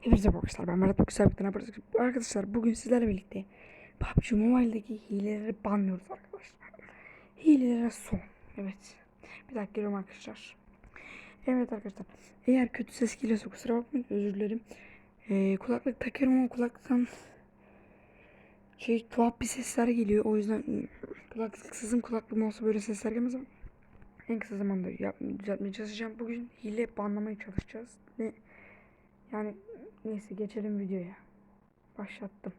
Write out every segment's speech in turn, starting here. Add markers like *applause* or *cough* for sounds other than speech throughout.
Hepinize arkadaşlar ben Berat Güzel bir tane Arkadaşlar bugün sizlerle birlikte PUBG Mobile'deki hileleri banlıyoruz arkadaşlar. Hilelere son. Evet. Bir dakika geliyorum arkadaşlar. Evet arkadaşlar. Eğer kötü ses geliyorsa kusura bakmayın özür dilerim. Ee, kulaklık takıyorum ama kulaklıktan şey tuhaf bir sesler geliyor. O yüzden kulaklıksızım kulaklığım olsa böyle sesler gelmez ama en kısa zamanda yap, düzeltmeye çalışacağım. Bugün hile banlamaya çalışacağız. Ne? Yani neyse geçelim videoya. Başlattım.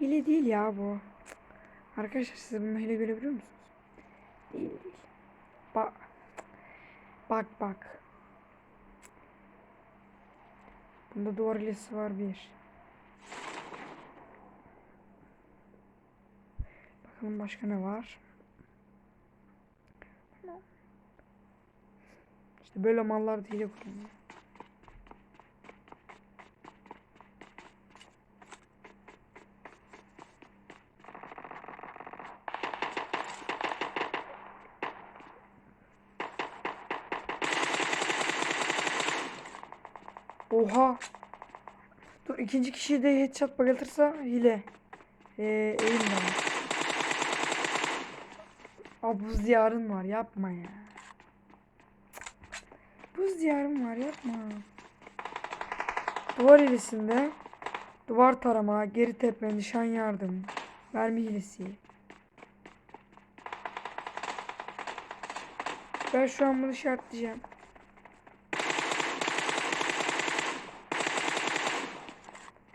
Hile değil ya bu. Arkadaşlar siz bunu hile görebiliyor musunuz? Değil değil. Bak. Bak bak. Bunda duvar hilesi var bir. Bakalım başka ne var? İşte böyle mallar hile kullanıyor. Oha. Dur ikinci kişiyi de headshot bakılırsa hile. Ee, var. Aa buz diyarın var yapma ya. Buz diyarım var yapma. Duvar hilesinde duvar tarama, geri tepme, nişan yardım, mermi hilesi. Ben şu an bunu işaretleyeceğim.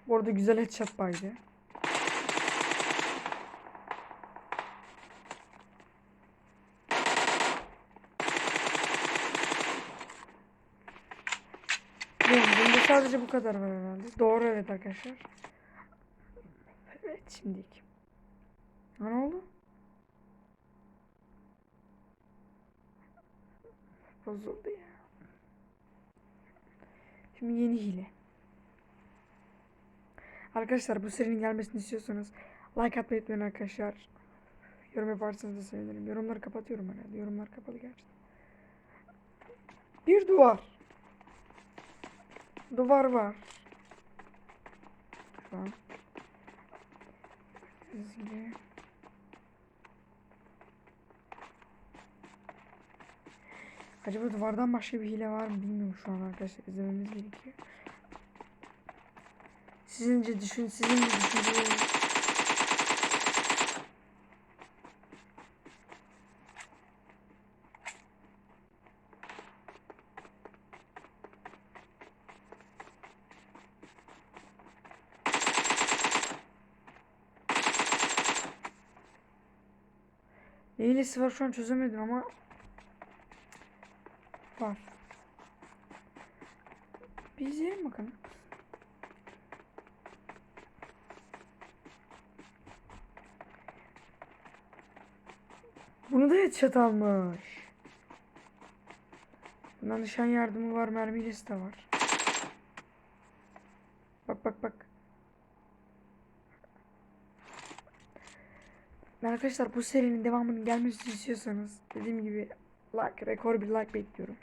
Bu arada güzel headshot baydı. Benim bunda sadece bu kadar var herhalde. Doğru evet arkadaşlar. Evet şimdilik. Ha, Ne oldu? Bozuldu ya. Şimdi yeni hile. Arkadaşlar bu serinin gelmesini istiyorsanız like atmayı unutmayın arkadaşlar. Yorum yaparsanız da sevinirim. Yorumları kapatıyorum herhalde. Yorumlar kapalı gerçekten. Bir duvar. Duvar var. An. Çizgi. Acaba duvardan başka bir hile var mı bilmiyorum şu an arkadaşlar izlememiz gerekiyor. Sizince düşün, sizin de hilesi var şu an çözemedim ama var. Bir izleyelim bakalım. Bunu da headshot almış. Bundan nişan yardımı var, mermi de var. Bak bak bak. Arkadaşlar bu serinin devamının gelmesini istiyorsanız dediğim gibi like, rekor bir like bekliyorum.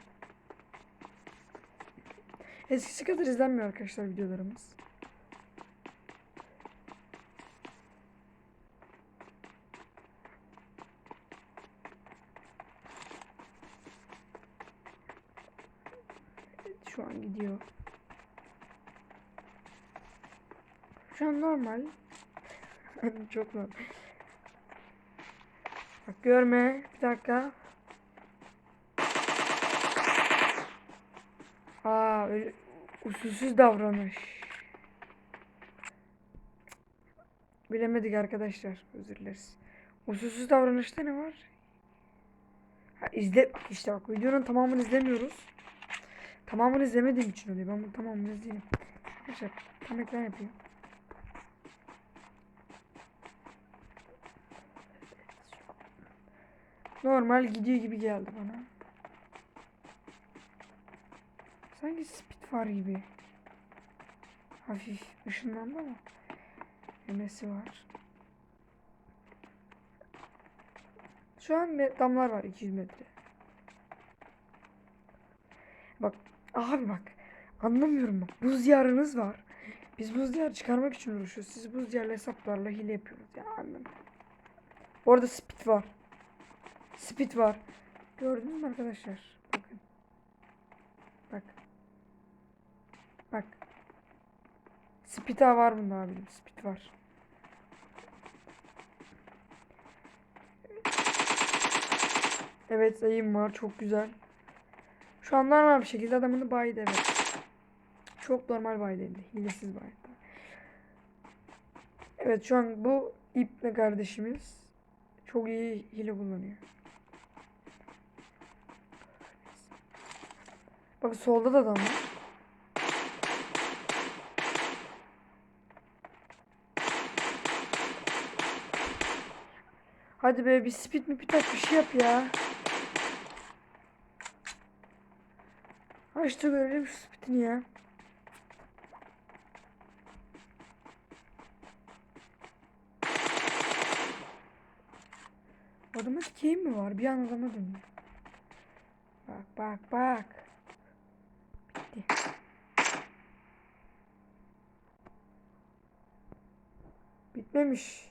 Eskisi kadar izlenmiyor arkadaşlar videolarımız. Evet, şu an gidiyor. Şu an normal. *laughs* Çok normal. Görme. Bir dakika. Aa usulsüz davranış. Bilemedik arkadaşlar. Özür dileriz. Usulsüz davranışta ne var? Ha, izle işte bak videonun tamamını izlemiyoruz. Tamamını izlemediğim için oluyor. Ben bunu tamamını izleyeyim. Arkadaşlar tam ekran yapayım. Normal gidiyor gibi geldi bana. Sanki Spitfire gibi. Hafif ışınlandı ama. Memesi var. Şu an damlar var 200 metre. Bak abi bak. Anlamıyorum bak. Buz diyarınız var. Biz buz diyarı çıkarmak için uğraşıyoruz. Siz buz diyarlı hesaplarla hile yapıyorsunuz. Ya anlamadım. Bu arada speed var. Speed var. Gördünüz mü arkadaşlar? Bakın. Bak. Bak. Speed ha var bunda abi. Speed var. Evet sayım var. Çok güzel. Şu an normal bir şekilde adamını baydı evet. Çok normal de. Hilesiz baydı. Evet şu an bu İpne kardeşimiz çok iyi hile kullanıyor. Bak solda da adam var. Hadi be bir speed mi bir bir şey yap ya. Açtı görelim şu speedini ya. Adama dikeyim mi var? Bir an döndü. Bak bak bak. Bitmemiş.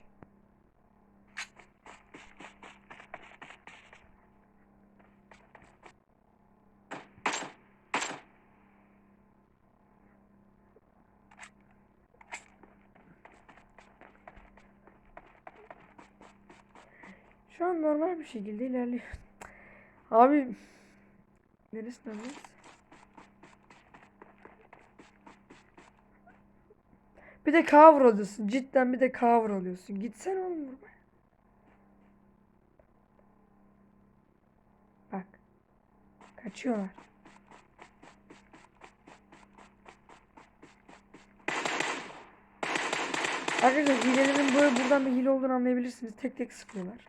Şu an normal bir şekilde ilerliyor. Abi neresi neresi? Bir de cover alıyorsun. Cidden bir de cover alıyorsun. Gitsen oğlum buraya. Bak. Kaçıyorlar. Arkadaşlar hilelerin böyle buradan da hile olduğunu anlayabilirsiniz. Tek tek sıkıyorlar.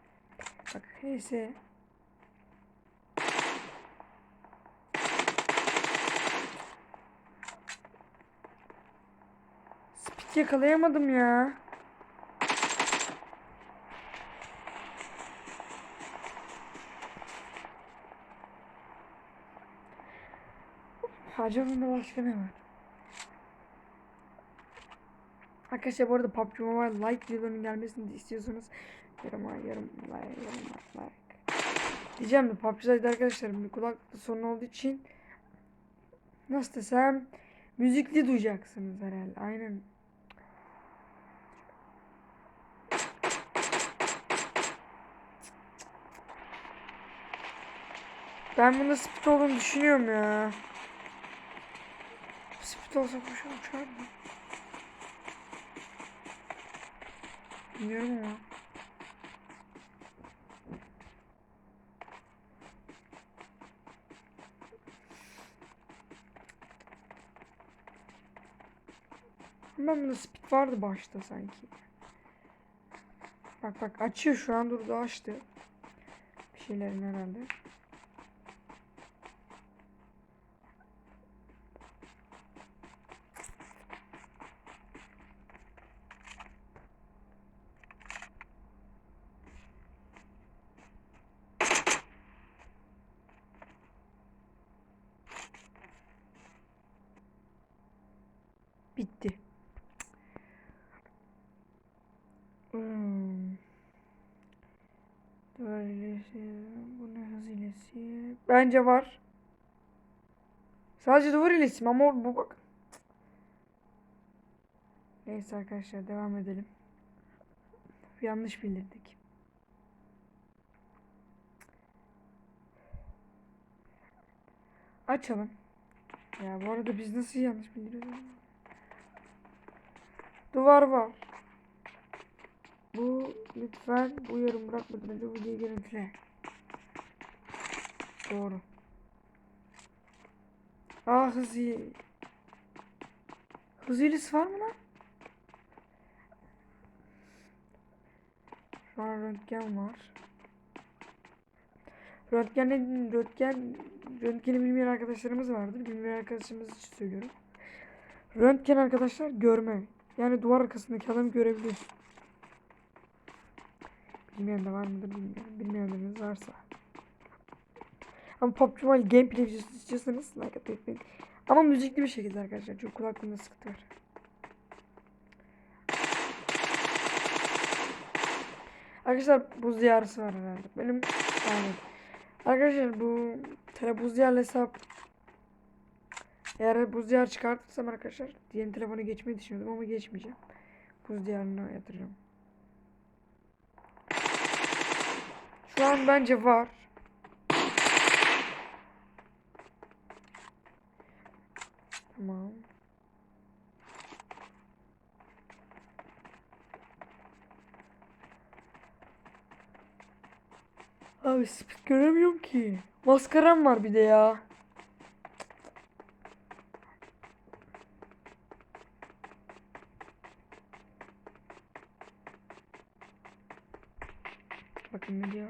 Bak neyse. Speed yakalayamadım ya. Acaba bunda başka ne var? Arkadaşlar bu arada PUBG Mobile like videolarının gelmesini de istiyorsanız yoruma yorum like yorum like diyeceğim de PUBG'de arkadaşlar bir kulaklıkta sorun olduğu için nasıl desem müzikli duyacaksınız herhalde aynen Ben bunda speed olduğunu düşünüyorum ya. Speed olsa koşar uçar mı? Bilmiyorum ama. Ama bunda speed vardı başta sanki. Bak bak açıyor şu an durdu açtı. Bir şeylerin herhalde. Bitti. Hmm. Duvar hilesi. Bu ne hız hilesi? Bence var. Sadece duvar hilesi mi? ama bu bak. Neyse arkadaşlar devam edelim. Yanlış bildirdik. Açalım. Ya bu arada biz nasıl yanlış bildiriyoruz? Duvar var. Bu lütfen bu yorum bırakmadan önce videoyu görüntüle. Doğru. Aa hız iyi. Hız iyilisi var mı lan? Şu an röntgen var. Röntgen, röntgen, röntgeni bilmeyen arkadaşlarımız vardır. Bilmeyen arkadaşlarımız için söylüyorum. Röntgen arkadaşlar görme. Yani duvar arkasındaki adamı görebiliyorsun. Bilmeyen de var mıdır bilmiyorum. Bilmeyenleriniz varsa. Ama PUBG Mobile gameplay videosu istiyorsanız like atmayı unutmayın. Ama müzikli bir şekilde arkadaşlar. Çünkü kulaklığımda sıkıntı var. Arkadaşlar buz diyarısı var herhalde. Benim yani arkadaşlar bu tele buz diyarlı hesap eğer buz diyar çıkartırsam arkadaşlar yeni telefona geçmeyi düşünüyordum ama geçmeyeceğim. Buz diyarına yatıracağım. Şu an bence var. Tamam. Abi speed göremiyorum ki. Maskaram var bir de ya. Bakın ne diyor.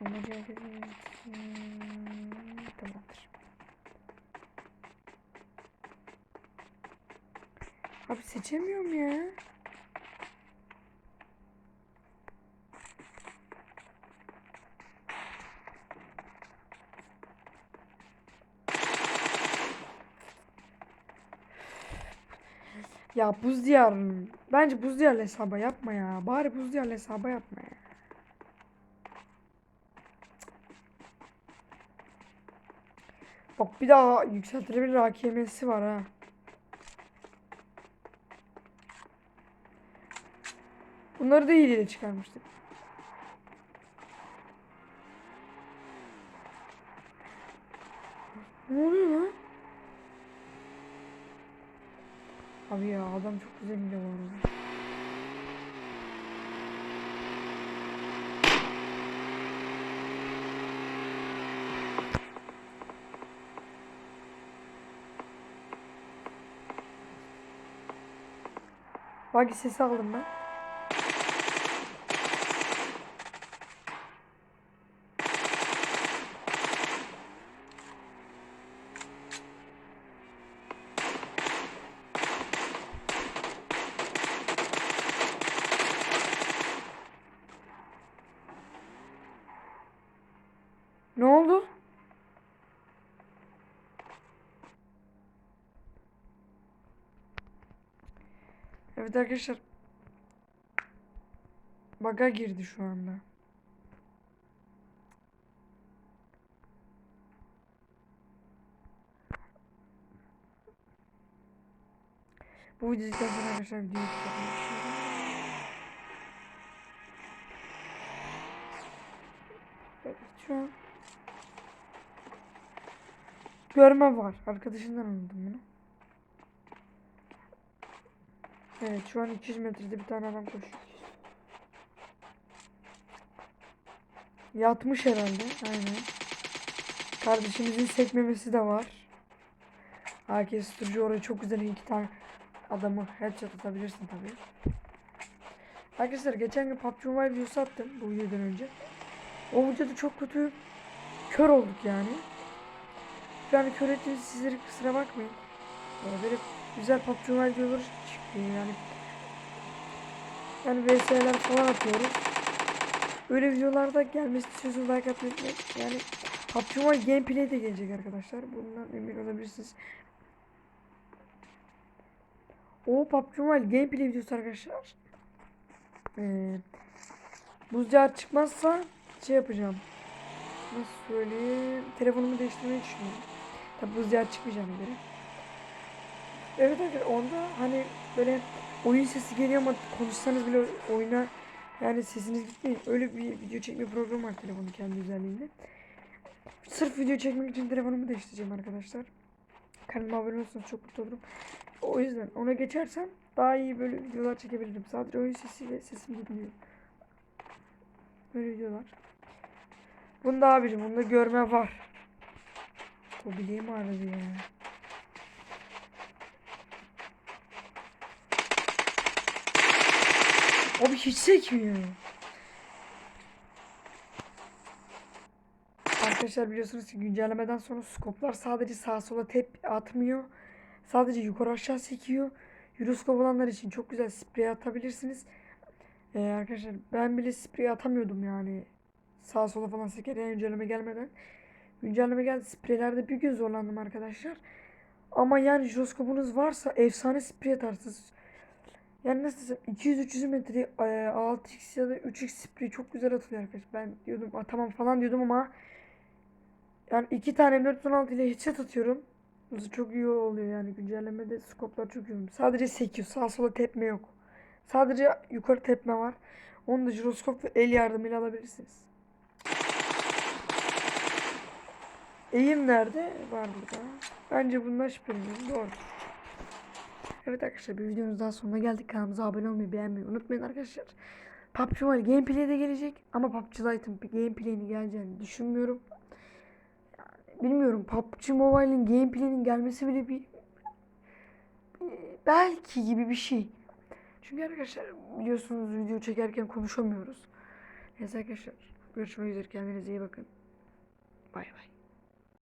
Amacı herkesin- Hmm, Tamamdır. Abi seçemiyorum ya. Ya buz diyar. Bence buz diyarlı hesaba yapma ya. Bari buz diyarlı hesaba yapma ya. Bak bir daha yükseltilebilir AKM'si var ha. Bunları da hileyle çıkarmıştık. Ne oluyor lan? Abi ya adam çok güzel hile var. Bak sesi aldım ben. Ne oldu? Evet arkadaşlar. Baga girdi şu anda. Bu videodan sonra arkadaşlar videoyu kapatmak görme var. Arkadaşından anladım bunu. Evet şu an 200 metrede bir tane adam koşuyor. Yatmış herhalde. Aynen. Kardeşimizin sekmemesi de var. AK susturucu oraya çok güzel iki tane adamı headshot atabilirsin tabii. Arkadaşlar geçen gün PUBG Mobile videosu attım bu videodan önce. O videoda çok kötü kör olduk yani. Yani kör ettiğimiz sizlere kusura bakmayın. Ee, böyle güzel PUBG Mobile çıkıyor yani. Yani VS'ler falan atıyoruz. Öyle videolarda gelmesi istiyorsanız like atmayı. Yani PUBG Mobile gameplay de gelecek arkadaşlar. Bundan emin olabilirsiniz. O PUBG Mobile gameplay videosu arkadaşlar. Ee, buzcağı çıkmazsa şey yapacağım. Nasıl söyleyeyim? Telefonumu değiştirmeyi düşünüyorum. Tabi buzcağı çıkmayacağına göre. Evet arkadaşlar onda hani böyle oyun sesi geliyor ama konuşsanız bile oyuna yani sesiniz gitmiyor. Öyle bir video çekme programı var telefonun kendi özelliğinde. Sırf video çekmek için telefonumu değiştireceğim arkadaşlar. Kanalıma abone olursanız çok mutlu olurum. O yüzden ona geçersem daha iyi böyle videolar çekebilirim. Sadece oyun sesiyle sesim gitmiyor. Böyle videolar. Bunda abicim bunda görme var. O bileğim ağrıdı ya. Abi hiç sekmiyor. Arkadaşlar biliyorsunuz ki güncellemeden sonra skoplar sadece sağa sola tep atmıyor. Sadece yukarı aşağı sekiyor. Euroskop olanlar için çok güzel sprey atabilirsiniz. Ee, arkadaşlar ben bile sprey atamıyordum yani. Sağa sola falan seker yani güncelleme gelmeden. Güncelleme geldi. Spreylerde bir gün zorlandım arkadaşlar. Ama yani jiroskopunuz varsa efsane sprey atarsınız. Yani nasıl desem 200-300 metre e, 6x ya da 3x sprey çok güzel atılıyor arkadaşlar. Ben diyordum atamam falan diyordum ama yani iki tane 416 ile headshot atıyorum. Bu çok iyi oluyor yani güncellemede skoplar çok iyi. Sadece sekiyor. Sağ sola tepme yok. Sadece yukarı tepme var. Onu da jiroskop ve el yardımıyla alabilirsiniz. Eğim nerede? Var burada. Bence bunlar şüpheleniyorum. Doğru. Evet arkadaşlar bir videomuz daha sonuna geldik. Kanalımıza abone olmayı beğenmeyi unutmayın arkadaşlar. PUBG Mobile gameplay de gelecek ama PUBG Lite'ın gameplay'ini geleceğini düşünmüyorum. Yani bilmiyorum PUBG Mobile'in gameplay'inin gelmesi bile bir- belki gibi bir şey. Çünkü arkadaşlar biliyorsunuz video çekerken konuşamıyoruz. Neyse arkadaşlar görüşmek üzere kendinize iyi bakın. Bay bay.